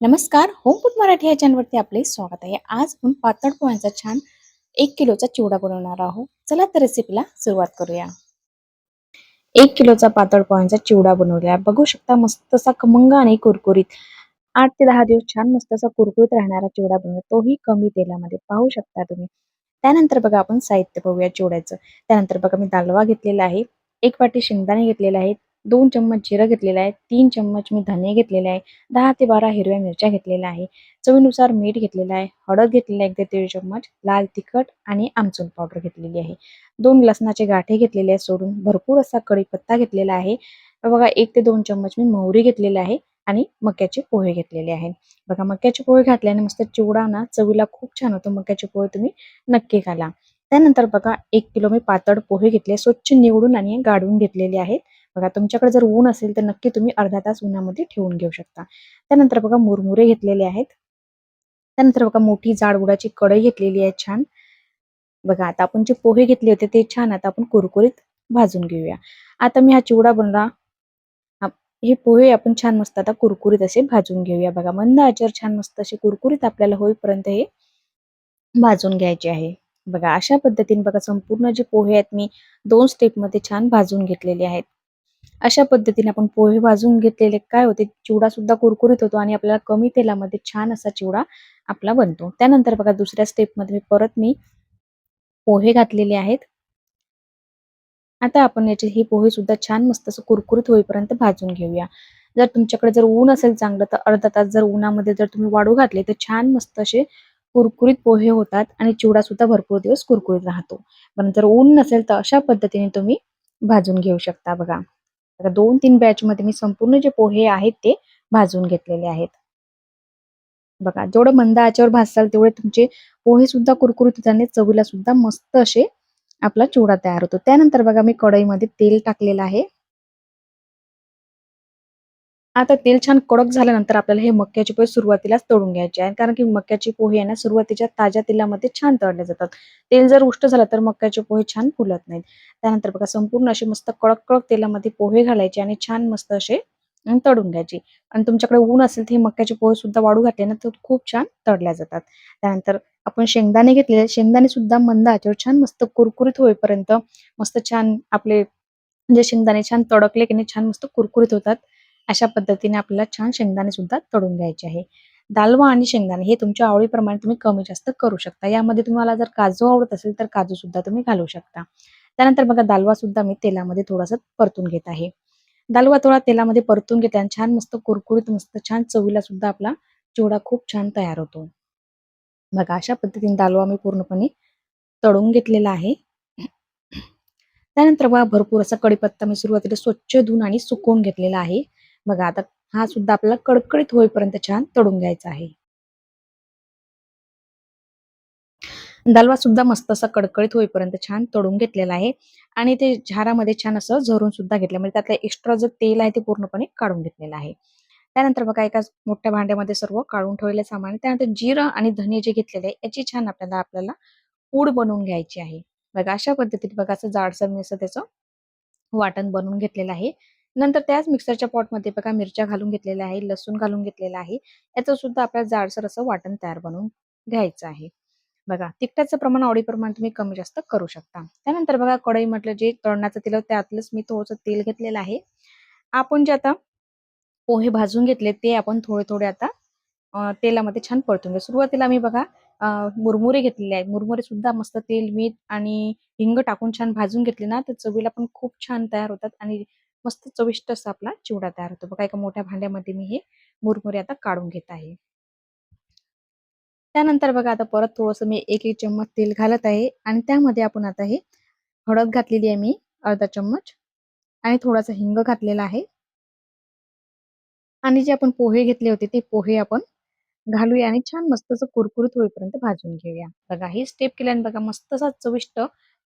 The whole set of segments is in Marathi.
नमस्कार होम फूड मराठी या चॅनलवरती आपले स्वागत आहे. आज आपण पातळ पोळ्यांचा छान एक किलोचा चिवडा बनवणार आहोत. चला तर रेसिपीला सुरुवात करूया. एक किलोचा पातळ पोळ्यांचा चिवडा बनवला बघू शकता मस्त असा खमंग आणि कुरकुरीत. आठ ते दहा दिवस छान मस्त असा कुरकुरीत राहणारा चिवडा बनवला तोही कमी तेलामध्ये. पाहू शकता तुम्ही. त्यानंतर बघा आपण साहित्य पाहूया चिवड्याचं. त्यानंतर बघा मी दालवा घेतलेला आहे. एक वाटी शेंगदाणे घेतलेला आहे दोन चम्मच जिरं घेतलेलं आहे तीन चम्मच मी धने घेतलेले आहे दहा ते बारा हिरव्या मिरच्या घेतलेल्या आहे. चवीनुसार मीठ घेतलेलं आहे हळद घेतलेलं आहे एक ते दीड चम्मच लाल तिखट आणि आमचून पावडर घेतलेली आहे. दोन लसणाचे गाठे घेतलेले आहे सोडून भरपूर असा कढीपत्ता घेतलेला आहे. बघा एक ते दोन चम्मच मी मोहरी घेतलेली आहे आणि मक्याचे पोहे घेतलेले आहेत बघा मक्याचे पोहे घातल्याने मस्त चिवडा ना चवीला खूप छान होतो. मक्याचे पोहे तुम्ही नक्की घाला. त्यानंतर बघा एक किलो मी पातळ पोहे घेतले स्वच्छ निवडून आणि गाडून घेतलेले आहेत. बघा तुमच्याकडे जर ऊन असेल तर नक्की तुम्ही अर्धा तास उन्हामध्ये ठेवून घेऊ शकता. त्यानंतर बघा मुरमुरे घेतलेले आहेत. त्यानंतर बघा मोठी जाडगुडाची कढई घेतलेली आहे छान. बघा आता आपण जे पोहे घेतले होते ते छान आता आपण कुरकुरीत भाजून घेऊया. आता मी हा चिवडा बनला हे पोहे आपण छान मस्त आता कुरकुरीत असे भाजून घेऊया. बघा मंद आचर छान मस्त असे कुरकुरीत आपल्याला होईपर्यंत हे भाजून घ्यायचे आहे. बघा अशा पद्धतीने बघा संपूर्ण जे पोहे आहेत मी दोन स्टेपमध्ये छान भाजून घेतलेले आहेत. अशा पद्धतीने आपण पोहे भाजून घेतलेले काय होते? चिवडा सुद्धा कुरकुरीत होतो आणि आपल्याला कमी तेलामध्ये छान असा चिवडा आपला बनतो. त्यानंतर बघा दुसऱ्या स्टेपमध्ये परत मी पोहे घातलेले आहेत. आता आपण याचे हे पोहे सुद्धा छान मस्त असं कुरकुरीत होईपर्यंत भाजून घेऊया. जर तुमच्याकडे जर ऊन असेल चांगलं तर अर्धा तास जर उन्हामध्ये जर तुम्ही वाढू घातले तर छान मस्त असे कुरकुरीत पोहे होतात आणि चिवडा सुद्धा भरपूर दिवस कुरकुरीत राहतो. पण जर ऊन नसेल तर अशा पद्धतीने तुम्ही भाजून घेऊ शकता बघा. आता दोन तीन बॅच मध्ये मी संपूर्ण जे पोहे आहेत ते भाजून घेतलेले आहेत. बघा जेवढं मंद आचेवर भाजसाल तेवढे तुमचे पोहे सुद्धा कुरकुरीत आणि चवीला सुद्धा मस्त असे आपला चिवडा तयार होतो. त्यानंतर बघा मी कढईमध्ये तेल टाकलेलं आहे. आता तेल छान कडक झाल्यानंतर आपल्याला हे मक्याचे पोहे सुरुवातीलाच तळून घ्यायचे आहे कारण की मक्याचे पोहे आहे ना सुरुवातीच्या ताज्या तेलामध्ये छान तळले जातात. तेल जर उष्ट झालं तर मक्याचे पोहे छान फुलत नाहीत. त्यानंतर बघा संपूर्ण असे मस्त कडक कडक तेलामध्ये पोहे घालायचे आणि छान मस्त असे तळून घ्यायचे. आणि तुमच्याकडे ऊन असेल तर हे मक्याचे पोहे सुद्धा वाढू घातले ना तर खूप छान तळल्या जातात. त्यानंतर आपण शेंगदाणे घेतलेले शेंगदाणे सुद्धा मंद आचेवर छान मस्त कुरकुरीत होईपर्यंत मस्त छान आपले म्हणजे शेंगदाणे छान तडकले की नाही छान मस्त कुरकुरीत होतात. अशा पद्धतीने आपल्याला छान शेंगदाणे सुद्धा तळून घ्यायचे आहे. दालवा आणि शेंगदाणे हे तुमच्या आवडीप्रमाणे तुम्ही कमी जास्त करू शकता. यामध्ये तुम्हाला जर काजू आवडत असेल तर काजू सुद्धा तुम्ही घालू शकता. त्यानंतर बघा दालवा सुद्धा मी तेलामध्ये थोडासा परतून घेत आहे. दालवा थोडा तेलामध्ये परतून घेते आणि छान मस्त कुरकुरीत मस्त छान चवीला सुद्धा आपला चिवडा खूप छान तयार होतो. बघा अशा पद्धतीने दालवा मी पूर्णपणे तळून घेतलेला आहे. त्यानंतर बघा भरपूर असा कडीपत्ता मी सुरुवातीला स्वच्छ धुवून आणि सुकवून घेतलेला आहे. बघा आता हा सुद्धा आपल्याला कडकडीत होईपर्यंत छान तळून घ्यायचा आहे. दालवा सुद्धा मस्त असा कडकडीत होईपर्यंत छान तळून घेतलेला आहे. आणि ते झारामध्ये छान असं झरून सुद्धा घेतलं म्हणजे त्यातलं एक्स्ट्रा जे तेल आहे ते पूर्णपणे काढून घेतलेलं आहे. त्यानंतर बघा एका मोठ्या भांड्यामध्ये सर्व काढून ठेवलेलं सामान त्यानंतर जिरं आणि धने जे घेतलेले आहे याची छान आपल्याला आपल्याला पूड बनवून घ्यायची आहे. बघा अशा पद्धतीत बघा असं जाडसर मी असं त्याचं वाटण बनवून घेतलेलं आहे. नंतर त्याच मिक्सरच्या पॉटमध्ये बघा मिरच्या घालून घेतलेल्या आहे लसूण घालून घेतलेला आहे. याचं सुद्धा आपल्याला जाडसर असं वाटण तयार बनवून घ्यायचं आहे. बघा तिखटाचं प्रमाण आवडीप्रमाणे तुम्ही कमी जास्त करू शकता. त्यानंतर बघा कढई म्हटलं जे तळणाचं तेल त्यातलंच मी थोडंसं तेल घेतलेलं आहे. आपण जे आता पोहे भाजून घेतले ते आपण थोडे थोडे आता तेलामध्ये छान परतून घ्या सुरुवातीला मी बघा मुरमुरे घेतलेले आहे. मुरमुरे सुद्धा मस्त तेल मीठ आणि हिंग टाकून छान भाजून घेतले ना तर चवीला पण खूप छान तयार होतात आणि मस्त चविष्ट असा आपला चिवडा तयार होतो. बघा एका मोठ्या भांड्यामध्ये मी हे मुरमुरे आता काढून घेत आहे. त्यानंतर बघा आता परत थोडंसं मी एक एक चम्मच तेल घालत आहे आणि त्यामध्ये आपण आता हे हळद घातलेली आहे मी अर्धा चम्मच आणि थोडासा हिंग घातलेला आहे. आणि जे आपण पोहे घेतले होते ते पोहे आपण घालूया आणि छान मस्त असं कुरकुरीत होईपर्यंत भाजून घेऊया. बघा ही स्टेप केल्याने बघा मस्त असा चविष्ट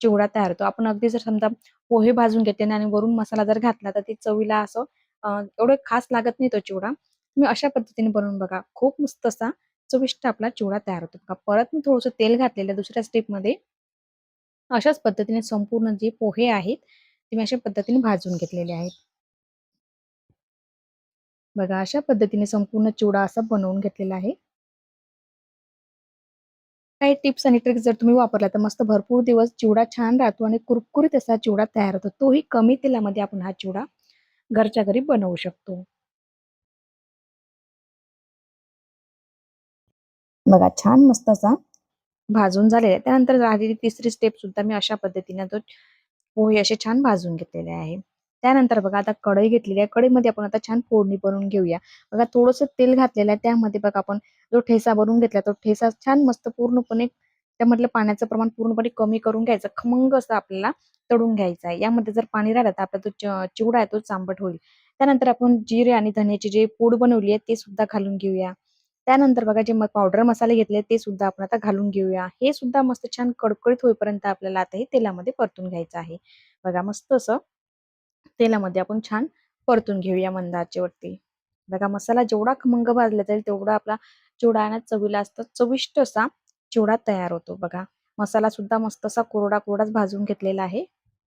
चिवडा तयार होतो. आपण अगदी जर समजा पोहे भाजून घेते आणि वरून मसाला जर घातला तर ते चवीला असं एवढं खास लागत नाही तो चिवडा. तुम्ही अशा पद्धतीने बनवून बघा. खूप मस्त असा चविष्ट आपला चिवडा तयार होतो. बघा परत मी थोडंसं तेल घातलेलं दुसऱ्या स्टेपमध्ये. अशाच पद्धतीने संपूर्ण जे पोहे आहेत ते मी अशा पद्धतीने भाजून घेतलेले आहेत. बघा अशा पद्धतीने संपूर्ण चिवडा असा बनवून घेतलेला आहे. काही टिप्स आणि ट्रिक्स जर तुम्ही वापरल्या तर मस्त भरपूर दिवस चिवडा छान राहतो आणि कुरकुरीत असा चिवडा तयार होतो. तोही कमी तेलामध्ये आपण हा चिवडा घरच्या घरी बनवू शकतो. बघा छान मस्त असा भाजून झालेला आहे. त्यानंतर झालेली तिसरी स्टेप सुद्धा मी अशा पद्धतीने तो पोहे असे छान भाजून घेतलेले आहे. त्यानंतर बघा आता कढई घेतलेली आहे. कढईमध्ये आपण आता छान फोडणी बनवून घेऊया. बघा थोडंसं तेल घातलेलं आहे. त्यामध्ये बघा आपण जो ठेसा बनवून घेतला तो ठेसा छान मस्त पूर्णपणे त्यामधलं पाण्याचं प्रमाण पूर्णपणे कमी करून घ्यायचं. खमंग असं आपल्याला तळून घ्यायचं आहे. यामध्ये जर पाणी राहिलं तर आपला जो चिवडा आहे तो चांबट होईल. त्यानंतर आपण जिरे आणि धन्याची जे पूड बनवली आहे ते सुद्धा घालून घेऊया. त्यानंतर बघा जे पावडर मसाले घेतले ते सुद्धा आपण आता घालून घेऊया. हे सुद्धा मस्त छान कडकडीत होईपर्यंत आपल्याला आता हे तेलामध्ये परतून घ्यायचं आहे. बघा मस्त असं तेलामध्ये आपण छान परतून घेऊया मंद आचेवरती बघा मसाला जेवढा खमंग भाजला जाईल तेवढा आपला चिवडा आणि चवीला असतं. चविष्ट असा चिवडा तयार होतो बघा. मसाला सुद्धा मस्त असा कोरडा कोरडाच भाजून घेतलेला आहे.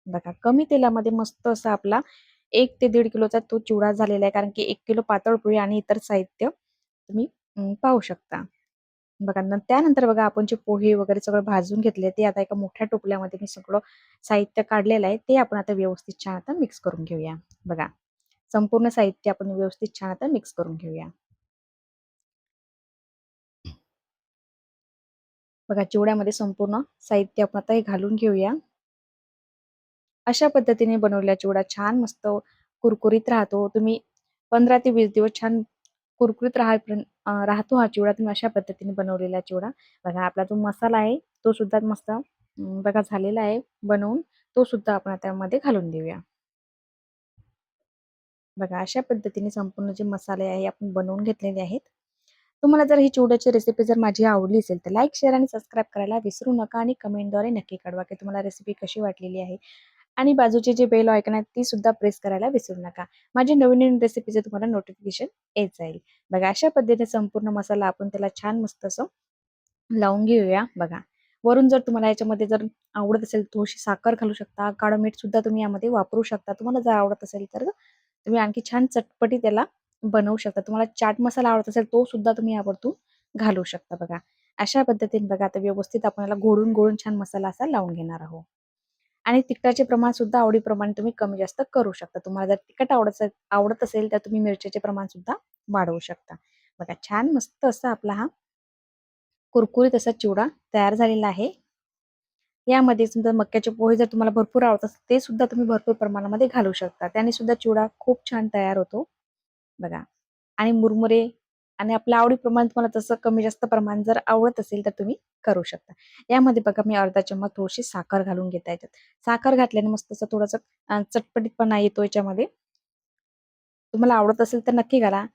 बघा कमी तेलामध्ये मस्त असा आपला एक ते दीड किलोचा तो चिवडा झालेला आहे कारण की एक किलो पातळ पोळी आणि इतर साहित्य तुम्ही पाहू शकता. बघा त्यानंतर बघा आपण जे पोहे वगैरे सगळं भाजून घेतले ते आता एका मोठ्या टोपल्यामध्ये मी सगळं साहित्य काढलेलं आहे ते आपण आता व्यवस्थित छान आता मिक्स करून घेऊया. बघा संपूर्ण साहित्य आपण व्यवस्थित छान आता मिक्स करून घेऊया. बघा चिवड्यामध्ये संपूर्ण साहित्य आपण आता हे घालून घेऊया. अशा पद्धतीने बनवलेला चिवडा छान मस्त कुरकुरीत राहतो. तुम्ही पंधरा ते वीस दिवस छान कुरकुरीत राहापर्यंत राहतो हा चिवडा. तुम्ही अशा पद्धतीने बनवलेला चिवडा. बघा आपला जो मसाला आहे तो सुद्धा मस्त बघा झालेला आहे बनवून. तो सुद्धा आपण त्यामध्ये घालून देऊया. बघा अशा पद्धतीने संपूर्ण जे मसाले आहे आपण बनवून घेतलेले आहेत. तुम्हाला जर ही चिवड्याची रेसिपी जर माझी आवडली असेल तर लाईक शेअर आणि सबस्क्राईब करायला विसरू नका आणि कमेंटद्वारे नक्की कळवा की तुम्हाला रेसिपी कशी वाटलेली आहे. आणि बाजूचे जे बेल आयकन आहे ती सुद्धा प्रेस करायला विसरू नका. माझी नवीन नवीन रेसिपीचं तुम्हाला नोटिफिकेशन येत जाईल. बघा अशा पद्धतीने संपूर्ण मसाला आपण त्याला छान मस्त असं लावून घेऊया. बघा वरून जर तुम्हाला याच्यामध्ये जर आवडत असेल थोडीशी साखर घालू शकता काळं मीठ सुद्धा तुम्ही यामध्ये वापरू शकता. तुम्हाला जर आवडत असेल तर तुम्ही आणखी छान चटपटी त्याला बनवू शकता. तुम्हाला चाट मसाला आवडत असेल तो सुद्धा तुम्ही यावरतून घालू शकता. बघा अशा पद्धतीने बघा आता व्यवस्थित आपल्याला गोडून गोडून छान मसाला असा लावून घेणार आहोत. आणि तिखटाचे प्रमाण सुद्धा आवडीप्रमाणे तुम्ही कमी जास्त करू शकता. तुम्हाला जर तिखट आवडत आवडत असेल तर तुम्ही मिरच्याचे प्रमाण सुद्धा वाढवू शकता. बघा छान मस्त असा आपला हा कुरकुरीत असा चिवडा तयार झालेला आहे. यामध्ये समजा मक्याचे पोहे जर तुम्हाला भरपूर आवडत असेल ते सुद्धा तुम्ही भरपूर प्रमाणामध्ये घालू शकता. त्याने सुद्धा चिवडा खूप छान तयार होतो. बघा. आणि मुरमुरे आणि आपल्या आवडीप्रमाणे तुम्हाला तसं कमी जास्त प्रमाण जर आवडत असेल तर तुम्ही करू शकता. यामध्ये बघा मी अर्धा चम्मच थोडीशी साखर घालून घेता येतात. साखर घातल्याने मस्त असं थोडंसं चटपटीतपणा येतो याच्यामध्ये. तुम्हाला आवडत असेल तर नक्की घाला.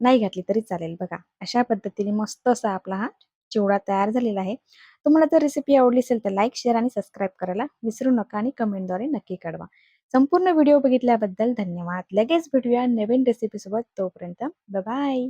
नाही घातली तरी चालेल बघा. अशा पद्धतीने मस्त असा आपला हा चिवडा तयार झालेला आहे. तुम्हाला जर रेसिपी आवडली असेल तर लाईक शेअर आणि सबस्क्राईब करायला विसरू नका आणि कमेंटद्वारे नक्की कळवा. संपूर्ण व्हिडिओ बघितल्याबद्दल धन्यवाद. लगेच भेटूया नवीन रेसिपीसोबत तोपर्यंत बाय